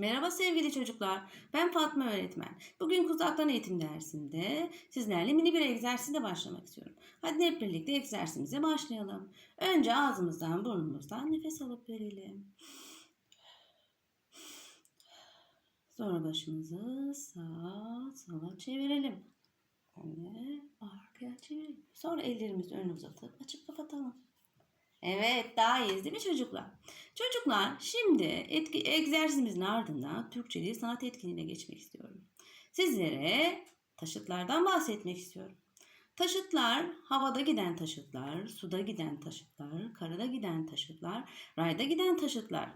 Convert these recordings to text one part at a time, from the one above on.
Merhaba sevgili çocuklar. Ben Fatma öğretmen. Bugün uzaktan eğitim dersinde sizlerle mini bir egzersizle başlamak istiyorum. Hadi hep birlikte egzersizimize başlayalım. Önce ağzımızdan burnumuzdan nefes alıp verelim. Sonra başımızı sağa sola çevirelim. Önce arkaya çevirelim. Sonra ellerimizi önüne uzatıp açıp kapatalım. Evet daha iyiyiz değil mi çocuklar? Çocuklar şimdi etki, egzersizimizin ardından Türkçe Sanat Etkinliğine geçmek istiyorum. Sizlere taşıtlardan bahsetmek istiyorum. Taşıtlar havada giden taşıtlar, suda giden taşıtlar, karada giden taşıtlar, rayda giden taşıtlar.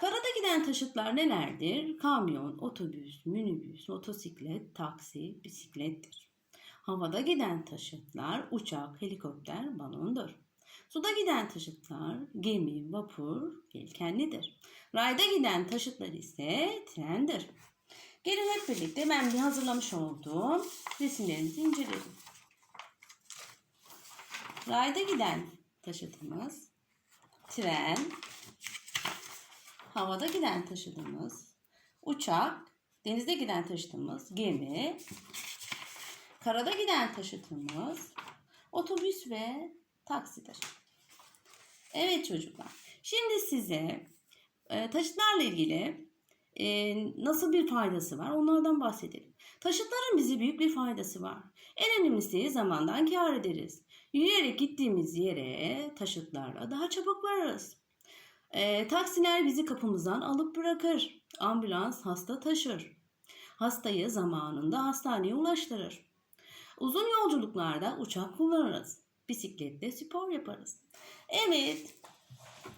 Karada giden taşıtlar nelerdir? Kamyon, otobüs, minibüs, motosiklet, taksi, bisiklettir. Havada giden taşıtlar uçak, helikopter, balondur. Suda giden taşıtlar gemi, vapur, yelkenlidir. Rayda giden taşıtlar ise trendir. Gelin hep birlikte ben bir hazırlamış olduğum resimlerimizi inceleyelim. Rayda giden taşıtımız tren, havada giden taşıtımız uçak, denizde giden taşıtımız gemi, karada giden taşıtımız otobüs ve taksidir. Evet çocuklar. Şimdi size e, taşıtlarla ilgili e, nasıl bir faydası var onlardan bahsedelim. Taşıtların bize büyük bir faydası var. En önemlisi zamandan kâr ederiz. Yürüyerek gittiğimiz yere taşıtlarla daha çabuk varırız. E, taksiler bizi kapımızdan alıp bırakır. Ambulans hasta taşır. Hastayı zamanında hastaneye ulaştırır. Uzun yolculuklarda uçak kullanırız. Bisikletle spor yaparız. Evet,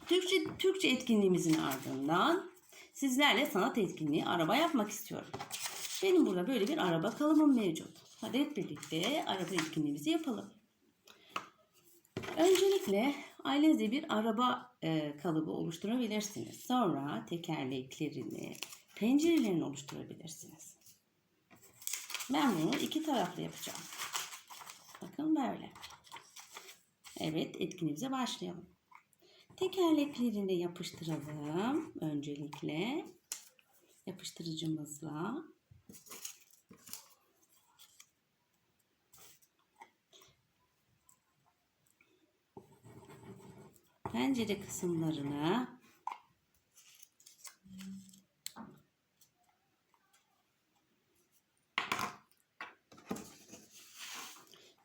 Türkçe, Türkçe etkinliğimizin ardından sizlerle sanat etkinliği araba yapmak istiyorum. Benim burada böyle bir araba kalıbım mevcut. Hadi hep birlikte araba etkinliğimizi yapalım. Öncelikle ailenizde bir araba e, kalıbı oluşturabilirsiniz. Sonra tekerleklerini, pencerelerini oluşturabilirsiniz. Ben bunu iki taraflı yapacağım. Bakın böyle. Evet etkinliğimize başlayalım. Tekerleklerini yapıştıralım öncelikle. Yapıştırıcımızla. Pencere kısımlarını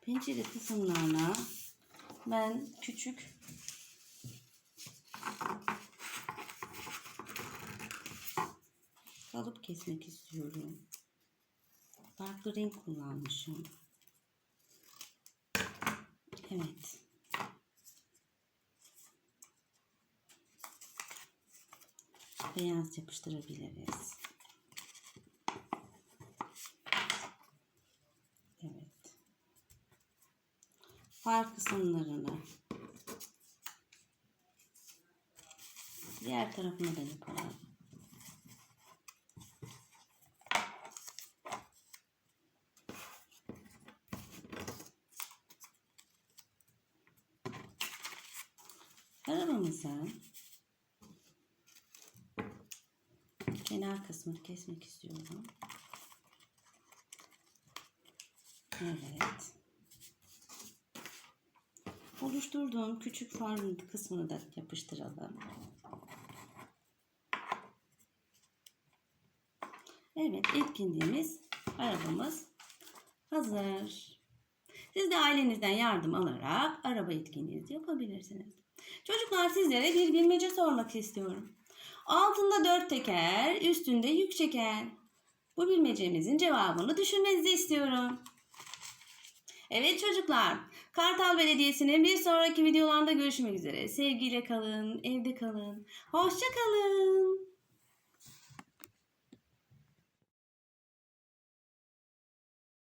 pencere kısımlarına ben küçük kalıp kesmek istiyorum. Farklı renk kullanmışım. Evet. Beyaz yapıştırabiliriz. Evet. Far kısımlarını diğer tarafına da yapalım. Arabamızın kenar kısmını kesmek istiyorum. Evet. Oluşturduğum küçük farın kısmını da yapıştıralım. Evet, etkinliğimiz, arabamız hazır. Siz de ailenizden yardım alarak araba etkinliğinizi yapabilirsiniz. Çocuklar sizlere bir bilmece sormak istiyorum. Altında dört teker, üstünde yük çeker. Bu bilmecemizin cevabını düşünmenizi istiyorum. Evet çocuklar, Kartal Belediyesi'nin bir sonraki videolarında görüşmek üzere. Sevgiyle kalın, evde kalın. Hoşça kalın.